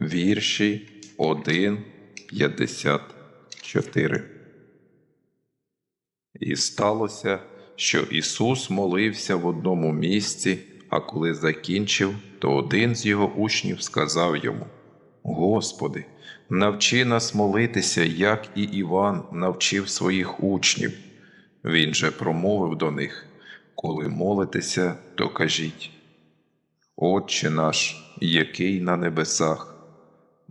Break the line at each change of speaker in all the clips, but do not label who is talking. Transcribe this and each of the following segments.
вірші 1, 54. І сталося, що Ісус молився в одному місці, а коли закінчив, то один з його учнів сказав йому: Господи, навчи нас молитися, як і Іван навчив своїх учнів. Він же промовив до них: Коли молитеся, то кажіть. Отче наш, який на небесах,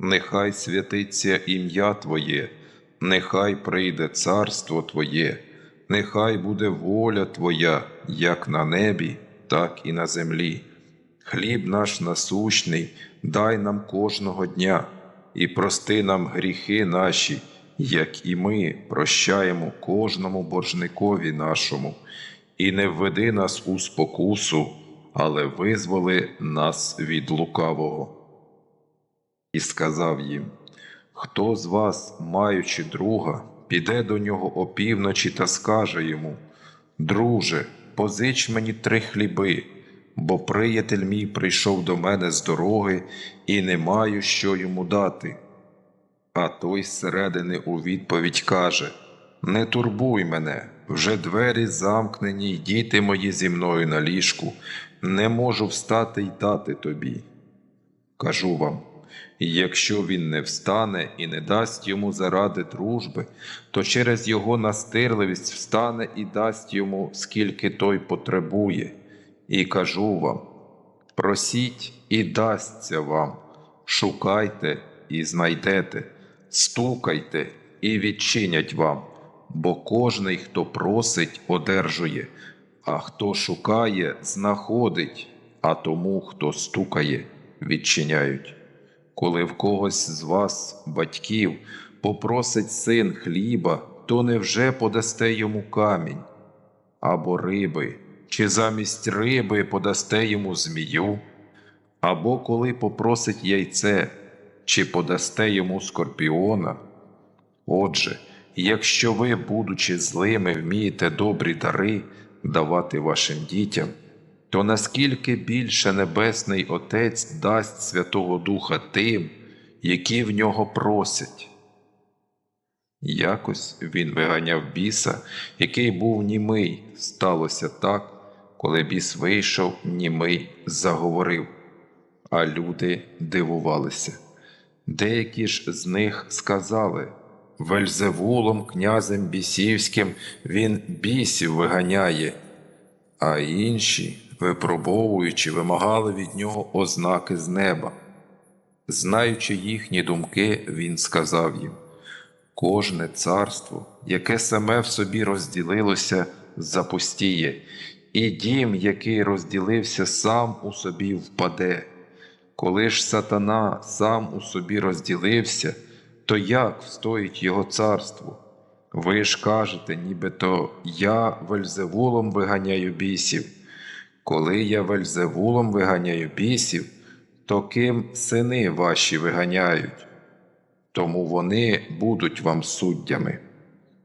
нехай святиться ім'я Твоє, нехай прийде царство Твоє, нехай буде воля Твоя, як на небі, так і на землі. Хліб наш насущний, дай нам кожного дня, і прости нам гріхи наші, як і ми прощаємо кожному боржникові нашому, і не введи нас у спокусу, але визволи нас від лукавого. І сказав їм: Хто з вас, маючи друга, піде до нього опівночі та скаже йому: Друже, позич мені три хліби, бо приятель мій прийшов до мене з дороги і не маю що йому дати. А той зсередини у відповідь каже: Не турбуй мене, вже двері замкнені, й діти мої зі мною на ліжку, не можу встати й дати тобі. Кажу вам, якщо він не встане і не дасть йому заради дружби, то через його настирливість встане і дасть йому, скільки той потребує. І кажу вам: просіть і дасться вам, шукайте і знайдете, стукайте і відчинять вам, бо кожний, хто просить, одержує, а хто шукає, знаходить, а тому, хто стукає, відчиняють. Коли в когось з вас, батьків, попросить син хліба, то невже подасте йому камінь або риби, чи замість риби подасте йому змію, або коли попросить яйце, чи подасте йому скорпіона. Отже, якщо ви, будучи злими, вмієте добрі дари давати вашим дітям, то наскільки більше Небесний Отець дасть Святого Духа тим, які в нього просять. Якось він виганяв біса, який був німий. Сталося так, коли біс вийшов, німий заговорив, а люди дивувалися. Деякі ж з них сказали Вельзевулом, князем бісівським, він бісів виганяє, а інші, випробовуючи, вимагали від нього ознаки з неба. Знаючи їхні думки, він сказав їм Кожне царство, яке саме в собі розділилося, запустіє, і дім, який розділився, сам у собі впаде. Коли ж сатана сам у собі розділився, то як встоїть його царство? Ви ж кажете, нібито я вельзевулом виганяю бісів. Коли я вельзевулом виганяю бісів, то ким сини ваші виганяють? Тому вони будуть вам суддями.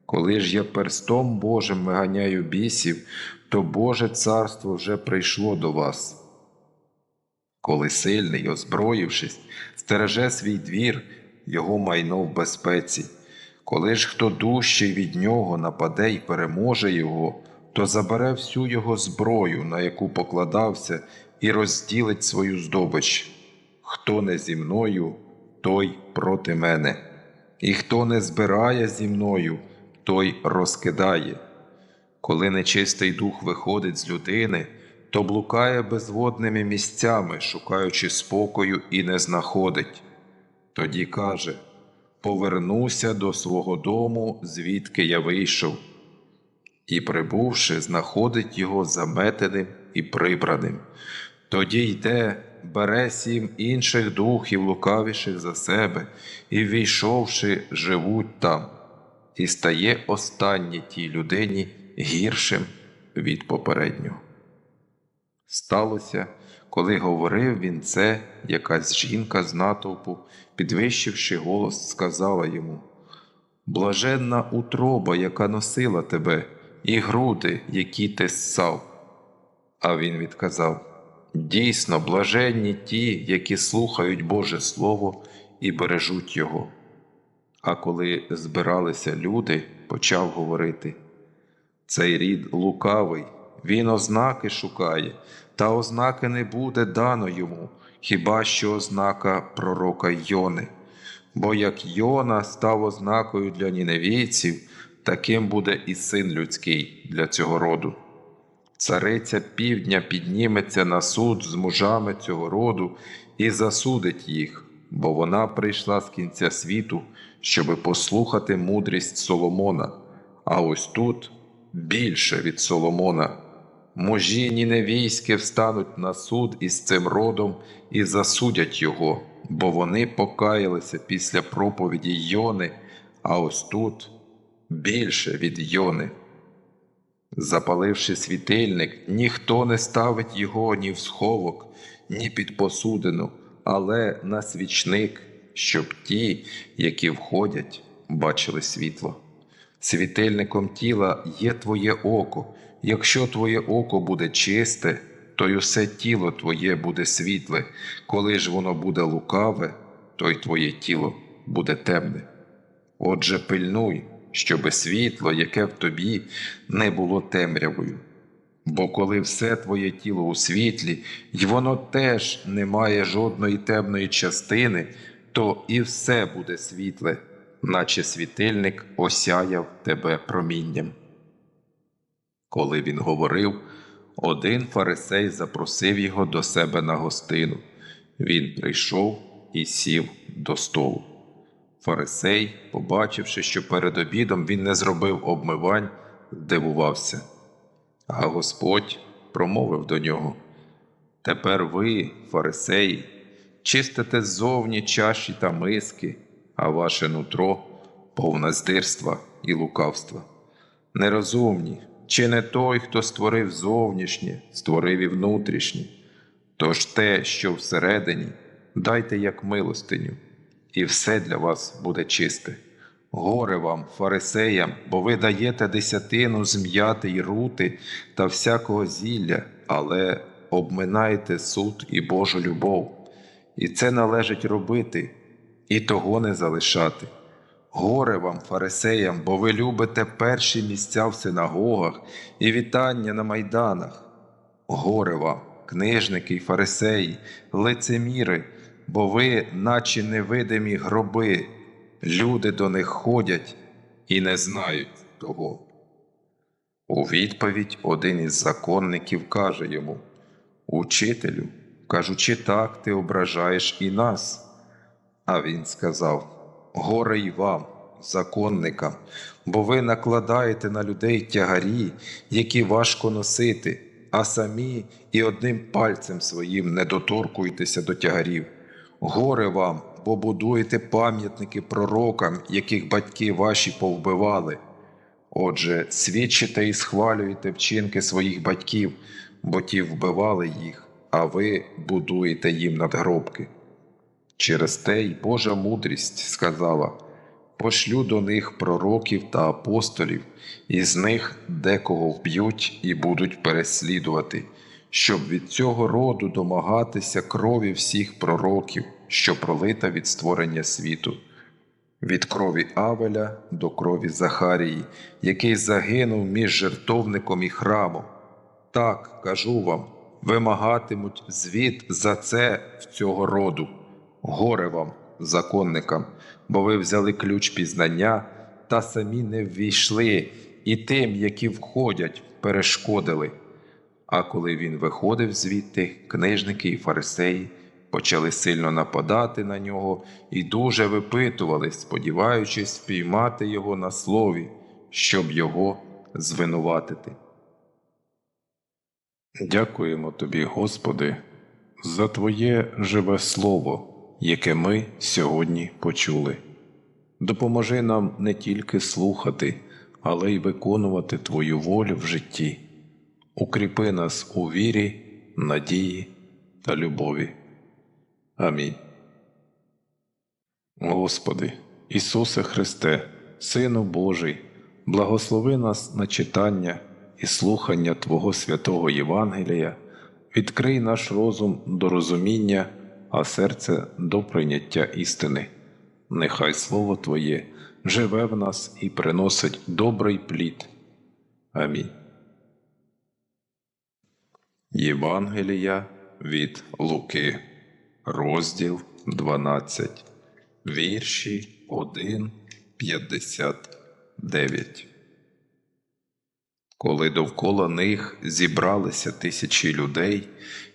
Коли ж я перстом Божим виганяю бісів, то Боже царство вже прийшло до вас. Коли сильний, озброївшись, стереже свій двір, його майно в безпеці. Коли ж хто дужчий від нього нападе й переможе його, то забере всю його зброю, на яку покладався, і розділить свою здобич. Хто не зі мною, той проти мене, і хто не збирає зі мною, той розкидає. Коли нечистий дух виходить з людини, то блукає безводними місцями, шукаючи спокою і не знаходить. Тоді каже Повернуся до свого дому, звідки я вийшов, і, прибувши, знаходить його заметеним і прибраним. Тоді йде бере сім інших духів лукавіших за себе, і, війшовши, живуть там, і стає останнє тій людині гіршим від попереднього. Сталося, коли говорив він це, якась жінка з натовпу, підвищивши голос, сказала йому Блаженна утроба, яка носила тебе, і груди, які ти ссав. А він відказав Дійсно, блаженні ті, які слухають Боже Слово і бережуть Його. А коли збиралися люди, почав говорити Цей рід лукавий, він ознаки шукає, та ознаки не буде дано йому, хіба що ознака пророка Йони. Бо як Йона став ознакою для ніневійців, таким буде і син людський для цього роду. Цариця півдня підніметься на суд з мужами цього роду і засудить їх, бо вона прийшла з кінця світу, щоби послухати мудрість Соломона, а ось тут більше від Соломона. Мужі ніневійські встануть на суд із цим родом і засудять його, бо вони покаялися після проповіді Йони, а ось тут більше від Йони. Запаливши світильник, ніхто не ставить його ні в сховок, ні під посудину, але на свічник, щоб ті, які входять, бачили світло. Світильником тіла є твоє око. Якщо твоє око буде чисте, то й усе тіло твоє буде світле, коли ж воно буде лукаве, то й твоє тіло буде темне. Отже, пильнуй, щоби світло, яке в тобі, не було темрявою. Бо коли все твоє тіло у світлі, й воно теж не має жодної темної частини, то і все буде світле, наче світильник осяяв тебе промінням. Коли він говорив, один фарисей запросив його до себе на гостину. Він прийшов і сів до столу. Фарисей, побачивши, що перед обідом він не зробив обмивань, здивувався. А Господь промовив до нього: Тепер ви, фарисеї, чистите ззовні чаші та миски, а ваше нутро повне здирства і лукавства. Нерозумні, чи не той, хто створив зовнішнє, створив і внутрішнє. Тож те, що всередині, дайте як милостиню, і все для вас буде чисте. Горе вам, фарисеям, бо ви даєте десятину з м'яти й рути та всякого зілля, але обминаєте суд і Божу любов, і це належить робити, і того не залишати. Горе вам, фарисеям, бо ви любите перші місця в синагогах і вітання на майданах. Горе вам, книжники й фарисеї, лицеміри, бо ви, наче невидимі гроби, люди до них ходять і не знають того. У відповідь один із законників каже йому Учителю, кажучи так, ти ображаєш і нас. А він сказав Горе й вам, законникам, бо ви накладаєте на людей тягарі, які важко носити, а самі і одним пальцем своїм не доторкуєтеся до тягарів. Горе вам, бо будуєте пам'ятники пророкам, яких батьки ваші повбивали. Отже, свідчите і схвалюєте вчинки своїх батьків, бо ті вбивали їх, а ви будуєте їм надгробки. Через те й Божа мудрість сказала пошлю до них пророків та апостолів, і з них декого вб'ють і будуть переслідувати, щоб від цього роду домагатися крові всіх пророків, що пролита від створення світу, від крові Авеля до крові Захарії, який загинув між жертовником і храмом. Так кажу вам, вимагатимуть звіт за це в цього роду. Горе вам, законникам, бо ви взяли ключ пізнання та самі не ввійшли, і тим, які входять, перешкодили. А коли він виходив звідти, книжники і фарисеї почали сильно нападати на нього і дуже випитували, сподіваючись спіймати його на слові, щоб його звинуватити. Дякуємо тобі, Господи, за Твоє живе Слово, яке ми сьогодні почули. Допоможи нам не тільки слухати, але й виконувати Твою волю в житті. Укріпи нас у вірі, надії та любові. Амінь. Господи, Ісусе Христе, Сину Божий, благослови нас на читання і слухання Твого святого Євангелія, відкрий наш розум до розуміння, а серце до прийняття істини. Нехай Слово Твоє живе в нас і приносить добрий плід. Амінь. Євангелія від Луки, розділ 12, вірші 1, 59. Коли довкола них зібралися тисячі людей,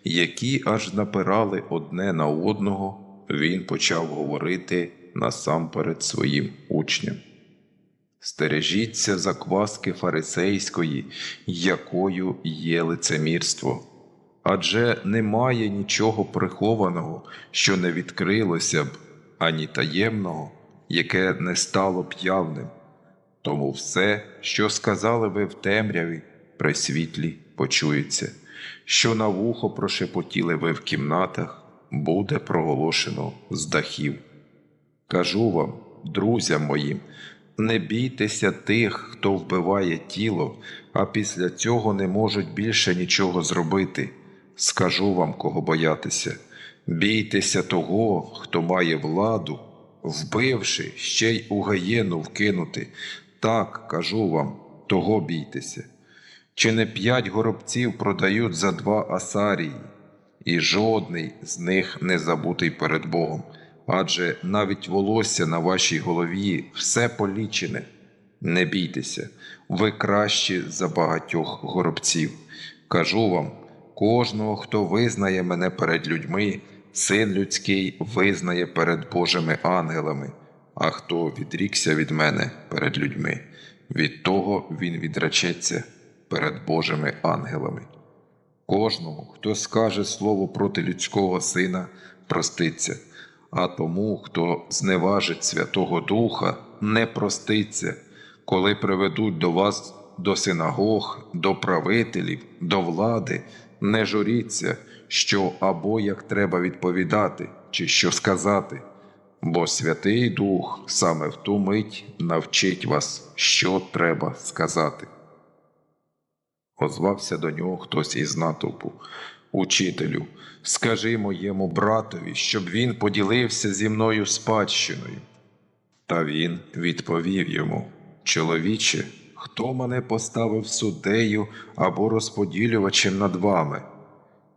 які аж напирали одне на одного, він почав говорити насамперед своїм учням. Стережіться закваски фарисейської, якою є лицемірство. Адже немає нічого прихованого, що не відкрилося б, ані таємного, яке не стало б явним. Тому все, що сказали ви в темряві, при світлі почується, що на вухо прошепотіли ви в кімнатах, буде проголошено з дахів. Кажу вам, друзям моїм, не бійтеся тих, хто вбиває тіло, а після цього не можуть більше нічого зробити. Скажу вам, кого боятися. Бійтеся того, хто має владу, вбивши, ще й у гаєну вкинути. Так, кажу вам, того бійтеся. Чи не п'ять горобців продають за два асарії, і жодний з них не забутий перед Богом, адже навіть волосся на вашій голові все полічене. Не бійтеся, ви кращі за багатьох горобців. Кажу вам, кожного, хто визнає мене перед людьми, син людський визнає перед Божими ангелами, а хто відрікся від мене перед людьми, від того він відречеться перед Божими ангелами. Кожному, хто скаже слово проти людського сина, проститься, а тому, хто зневажить Святого Духа, не проститься, коли приведуть до вас до синагог, до правителів, до влади, не журіться, що або як треба відповідати, чи що сказати. Бо Святий Дух саме в ту мить навчить вас, що треба сказати. Озвався до нього хтось із натовпу. Учителю, скажи моєму братові, щоб він поділився зі мною спадщиною. Та він відповів йому: Чоловіче, хто мене поставив суддею або розподілювачем над вами?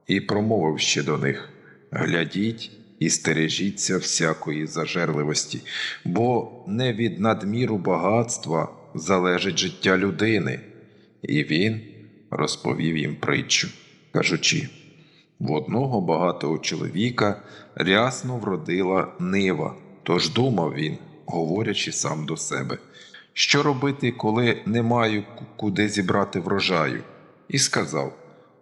І промовив ще до них: Глядіть і стережіться всякої зажерливості, бо не від надміру багатства залежить життя людини. І він розповів їм притчу, кажучи: в одного багатого чоловіка рясно вродила нива, тож думав він, говорячи сам до себе, що робити, коли не маю куди зібрати врожаю, і сказав: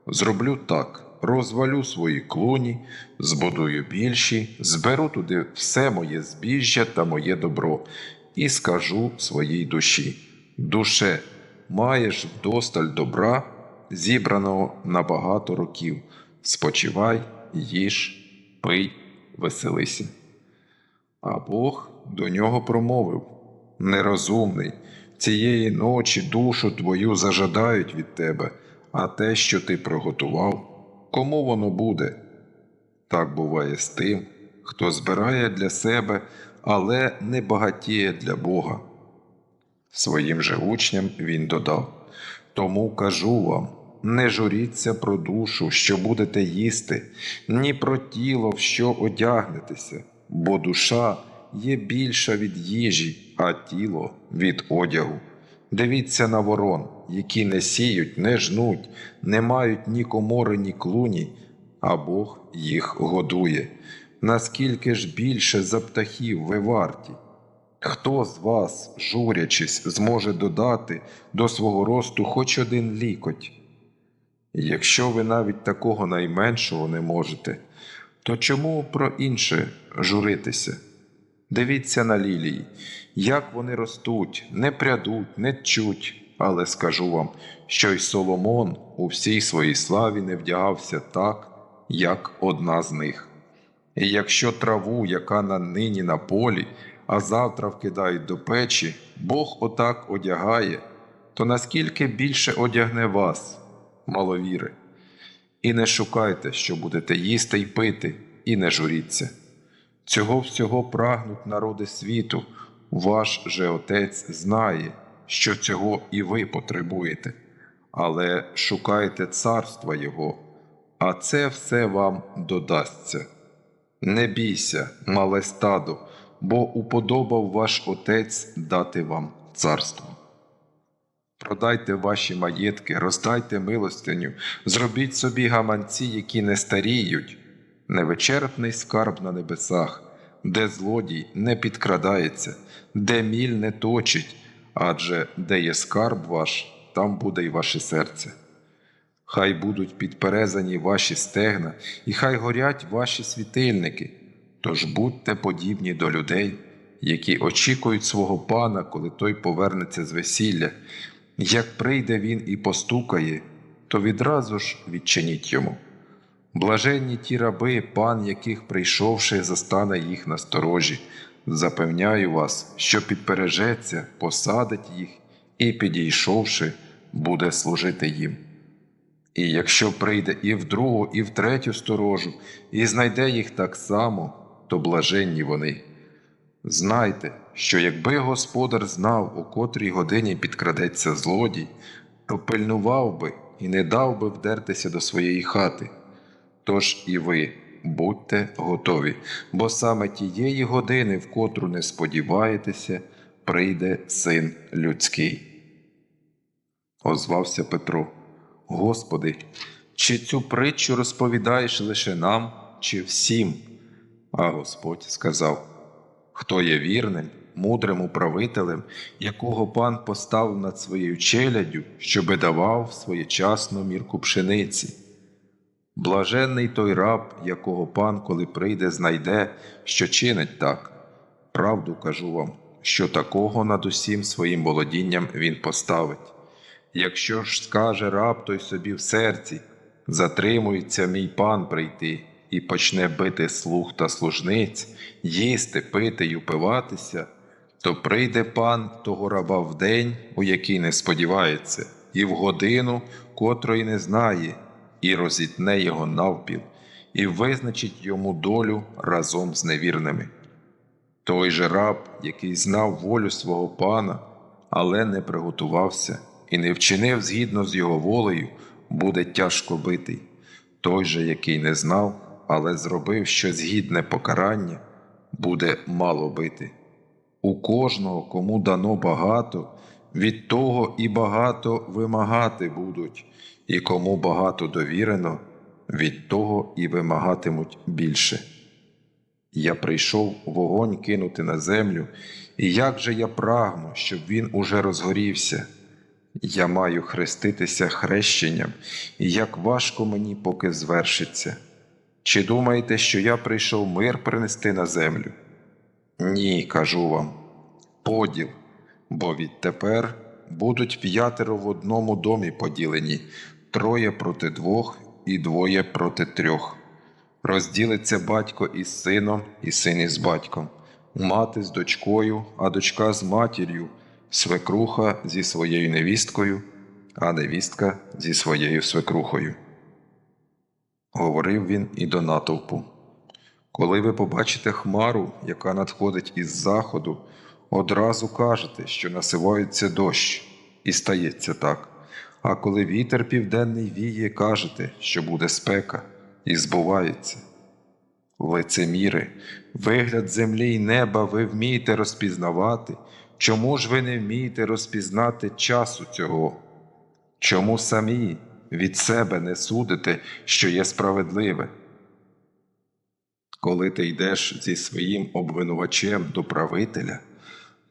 Зроблю так. Розвалю свої клуні, збудую більші, зберу туди все моє збіжжя та моє добро, і скажу своїй душі: Душе, маєш вдосталь добра, зібраного на багато років. Спочивай, їж, пий, веселися. А Бог до нього промовив Нерозумний, цієї ночі душу твою зажадають від тебе, а те, що ти приготував, кому воно буде? Так буває з тим, хто збирає для себе, але не багатіє для Бога. Своїм же учням він додав Тому кажу вам, не журіться про душу, що будете їсти, ні про тіло, в що одягнетеся, бо душа є більша від їжі, а тіло від одягу. Дивіться на ворон, які не сіють, не жнуть, не мають ні комори, ні клуні, а Бог їх годує. Наскільки ж більше за птахів ви варті? Хто з вас, журячись, зможе додати до свого росту хоч один лікоть? Якщо ви навіть такого найменшого не можете, то чому про інше журитися? Дивіться на лілії, як вони ростуть, не прядуть, не тчуть, але скажу вам, що й Соломон у всій своїй славі не вдягався так, як одна з них. І якщо траву, яка на нині на полі, а завтра вкидають до печі, Бог отак одягає, то наскільки більше одягне вас, маловіри. І не шукайте, що будете їсти й пити, і не журіться. Цього всього прагнуть народи світу, ваш же Отець знає, що цього і ви потребуєте, але шукайте царства Його, а це все вам додасться. Не бійся, мале стадо, бо уподобав ваш Отець дати вам царство. Продайте ваші маєтки, роздайте милостиню, зробіть собі гаманці, які не старіють, невичерпний скарб на небесах, де злодій не підкрадається, де міль не точить, адже де є скарб ваш, там буде й ваше серце. Хай будуть підперезані ваші стегна, і хай горять ваші світильники, тож будьте подібні до людей, які очікують свого пана, коли той повернеться з весілля. Як прийде він і постукає, то відразу ж відчиніть йому. Блаженні ті раби, пан яких, прийшовши, застане їх на сторожі. Запевняю вас, що підпережеться, посадить їх і, підійшовши, буде служити їм. І якщо прийде і в другу, і в третю сторожу, і знайде їх так само, то блаженні вони. Знайте, що якби господар знав, у котрій годині підкрадеться злодій, то пильнував би і не дав би вдертися до своєї хати. Тож і ви будьте готові, бо саме тієї години, в котру не сподіваєтеся, прийде син людський. Озвався Петро. Господи, чи цю притчу розповідаєш лише нам, чи всім? А Господь сказав: Хто є вірним, мудрим управителем, якого пан поставив над своєю челяддю, щоби давав своєчасну мірку пшениці. Блаженний той раб, якого пан, коли прийде, знайде, що чинить так. Правду кажу вам, що такого над усім своїм володінням він поставить. Якщо ж скаже раб той собі в серці, затримується мій пан прийти і почне бити слуг та служниць, їсти, пити й упиватися, то прийде пан того раба в день, у який не сподівається, і в годину, котрої не знає, і розітне його навпіл, і визначить йому долю разом з невірними. Той же раб, який знав волю свого пана, але не приготувався і не вчинив згідно з його волею, буде тяжко битий. Той же, який не знав, але зробив щось гідне покарання, буде мало бити. У кожного, кому дано багато, від того і багато вимагати будуть, і кому багато довірено, від того і вимагатимуть більше. Я прийшов вогонь кинути на землю, і як же я прагну, щоб він уже розгорівся. Я маю хреститися хрещенням, і як важко мені поки звершиться. Чи думаєте, що я прийшов мир принести на землю? Ні, кажу вам, поділ, бо відтепер будуть п'ятеро в одному домі поділені, троє проти двох і двоє проти трьох. Розділиться батько із сином, і син із батьком, мати з дочкою, а дочка з матір'ю, свекруха зі своєю невісткою, а невістка зі своєю свекрухою. Говорив він і до натовпу. Коли ви побачите хмару, яка надходить із заходу, одразу кажете, що насивається дощ, і стається так. А коли вітер південний віє, кажете, що буде спека, і збувається. Лицеміри, вигляд землі й неба ви вмієте розпізнавати. Чому ж ви не вмієте розпізнати часу цього? Чому самі від себе не судите, що є справедливе? Коли ти йдеш зі своїм обвинувачем до правителя,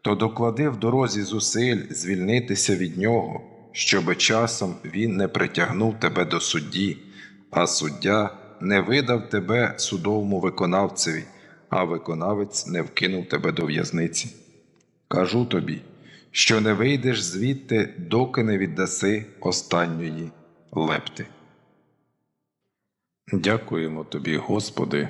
то доклади в дорозі зусиль звільнитися від нього, щоби часом він не притягнув тебе до судді, а суддя не видав тебе судовому виконавцеві, а виконавець не вкинув тебе до в'язниці. Кажу тобі, що не вийдеш звідти, доки не віддаси останньої лепти. Дякуємо тобі, Господи,